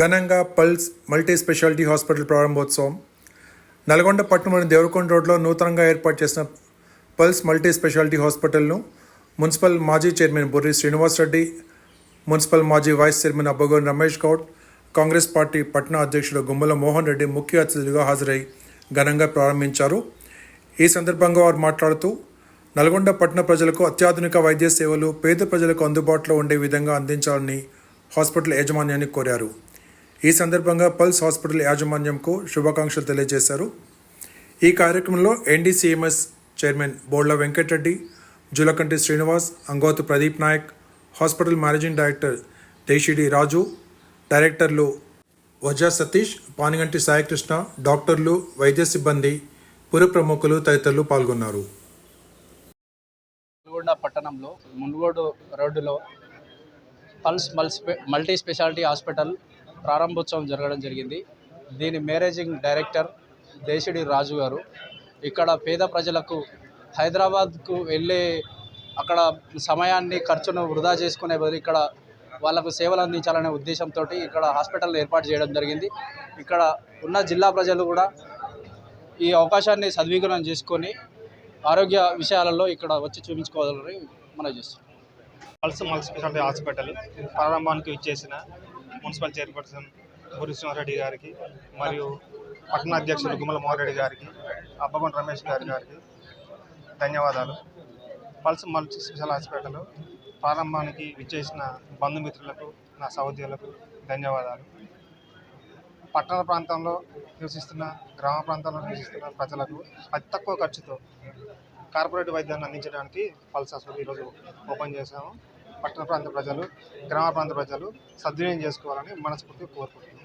ఘనంగా pulse multi speciality hospital ప్రారంభోత్సవం. నల్గొండ పట్టణంలోని దేవరకొండ రోడ్లో నూతనంగా ఏర్పాటు చేసిన పల్స్ మల్టీ స్పెషాలిటీ హాస్పిటల్ను మున్సిపల్ మాజీ చైర్మన్ బొర్రి శ్రీనివాస్ రెడ్డి మున్సిపల్ మాజీ vice chairman Abbagoni Ramesh Goud Congress party పట్టణ అధ్యక్షుడు గుమ్మల మోహన్ రెడ్డి ముఖ్య అతిథిగా హాజరై ఘనంగా ప్రారంభించారు. ఈ సందర్భంగా వారు మాట్లాడుతూ నల్గొండ పట్టణ ప్రజలకు అత్యాధునిక వైద్య సేవలు పేద ప్రజలకు అందుబాటులో ఉండే విధంగా అందించాలని హాస్పిటల్ యాజమాన్యాన్ని కోరారు. ఈ సందర్భంగా పల్స్ హాస్పిటల్ యాజమాన్యంకు శుభాకాంక్షలు తెలియజేశారు. ఈ కార్యక్రమంలో NDCMS chairman Bolla Venkatreddy Julakanti Srinivas Angothu Pradeep Naik hospital managing director Deshidi Raju డైరెక్టర్లు వజా సతీష్ పానిగంటి సాయికృష్ణ డాక్టర్లు వైద్య సిబ్బంది పుర ప్రముఖులు తదితరులు పాల్గొన్నారు. నల్గొండ పట్టణంలో మున్గోడు రోడ్డులో పల్స్ మల్స్పె మల్టీ స్పెషాలిటీ హాస్పిటల్ ప్రారంభోత్సవం జరగడం జరిగింది. దీని మేనేజింగ్ డైరెక్టర్ దేశిడి రాజు గారు. ఇక్కడ పేద ప్రజలకు హైదరాబాద్కు వెళ్ళే అక్కడ సమయాన్ని ఖర్చును వృధా చేసుకునే బదులు ఇక్కడ వాళ్ళకు సేవలు అందించాలనే ఉద్దేశంతో ఇక్కడ హాస్పిటల్ ఏర్పాటు చేయడం జరిగింది. ఇక్కడ ఉన్న జిల్లా ప్రజలు కూడా ఈ అవకాశాన్ని సద్వినియోగం చేసుకొని ఆరోగ్య విషయాలలో ఇక్కడ వచ్చి చూపించుకోవాలని మనం చేస్తున్నాం పల్స్ మల్టీ స్పెషాలిటీ హాస్పిటల్ ప్రారంభానికి ఇచ్చేసిన మున్సిపల్ చైర్పర్సన్ గురుసింహారెడ్డి గారికి మరియు పట్టణ అధ్యక్షులు గుమ్మల మోహరెడ్డి గారికి అబ్బగొండ రమేష్ గారి గారికి ధన్యవాదాలు. పల్స్ మల్టీ స్పెషల్ హాస్పిటల్ ప్రారంభానికి విచ్చేసిన బంధుమిత్రులకు నా సహోదరులకు ధన్యవాదాలు. పట్టణ ప్రాంతంలో నివసిస్తున్న గ్రామ ప్రాంతంలో నివసిస్తున్న ప్రజలకు అతి తక్కువ ఖర్చుతో కార్పొరేట్ వైద్యాన్ని అందించడానికి పల్స్ హాస్పిటల్ ఈరోజు ఓపెన్ చేశాము. పట్టణ ప్రాంత ప్రజలు గ్రామ ప్రాంత ప్రజలు సద్వినియోగం చేసుకోవాలని మనస్ఫూర్తిగా కోరుకుంటున్నాను